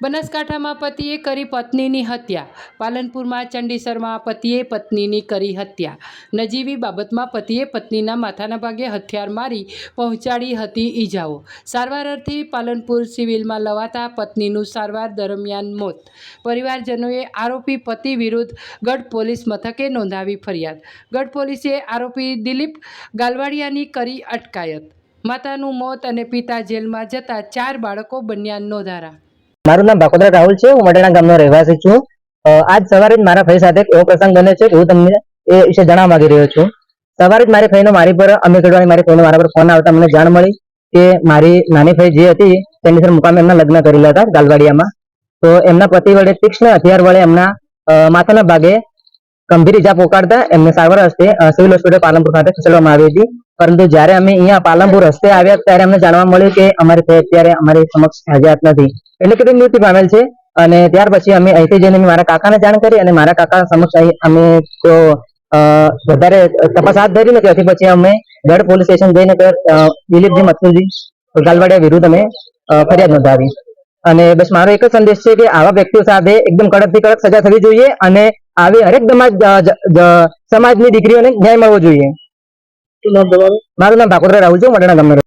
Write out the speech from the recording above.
બનાસકાંઠામાં પતિએ કરી પત્નીની હત્યા. પાલનપુરમાં ચંડીસરમાં પતિએ પત્નીની કરી હત્યા. નજીવી બાબતમાં પતિએ પત્નીના માથાના ભાગે હથિયાર મારી પહોંચાડી હતી ઈજાઓ. સારવાર અર્થે પાલનપુર સિવિલમાં લવાતા પત્નીનું સારવાર દરમિયાન મોત. પરિવારજનોએ આરોપી પતિ વિરુદ્ધ ગઢ પોલીસ મથકે નોંધાવી ફરિયાદ. ગઢ પોલીસે આરોપી દિલીપ ગાલવાડિયાની કરી અટકાયત. માતાનું મોત અને પિતા જેલમાં જતા ચાર બાળકો બન્યા નોંધારા. મારું નામ ભાકોદરા રાહુલ છે, હું મટેણા ગામનો રહેવાસી છું. આજ સવારે જ મારા ભાઈ સાથે એવો પ્રસંગ બન્યો છે કે હું તમને એ વિશે જણાવવા માંગી રહ્યો છું. સવારે જ મારી ભાઈનો મારી પર, અમે ગઢવાની મારી ભાઈનો મારા પર ફોન આવતા મને જાણ મળી કે મારી નાની ભાઈ જે હતી, તેની સર મુકામે એમના લગ્ન કરેલા હતા ગાલવાડિયામાં. તો એમના પતિ વડે તીક્ષ્ણ હથિયાર વડે એમના માથાના ભાગે ગંભીર ઇજા પોકાડતા એમને સારવાર હસ્તે સિવિલ હોસ્પિટલ પાલનપુર ખાતે ખસેડવામાં આવી હતી. પરંતુ જ્યારે અમે અહીંયા પાલનપુર રસ્તે આવ્યા, ત્યારે અમને જાણવા મળ્યું કે અમારી ભાઈ અત્યારે અમારી સમક્ષ હાજર નથી. એટલે કે તે મૃત્યુ પામેલ છે. અને ત્યાર પછી અમે અહીંથી જઈને મારા કાકાને જાણ કરી અને મારા કાકા સમક્ષ અમે તો વધારે તપાસ હાથ ધરી ને ત્યાંથી પછી અમે ગઢ પોલીસ સ્ટેશન જઈને દિલીપજી મથુરજી ગાલવાડિયા વિરુદ્ધ અમે ફરિયાદ નોંધાવી. અને બસ મારો એક જ સંદેશ છે કે આવા વ્યક્તિઓ સાથે એકદમ કડકથી કડક સજા થવી જોઈએ અને આવી હરેક સમાજની દીકરીઓને ન્યાય મળવો જોઈએ. મારું નામ ભાકોદરા રાહુલ છે મટેણા ગામનો.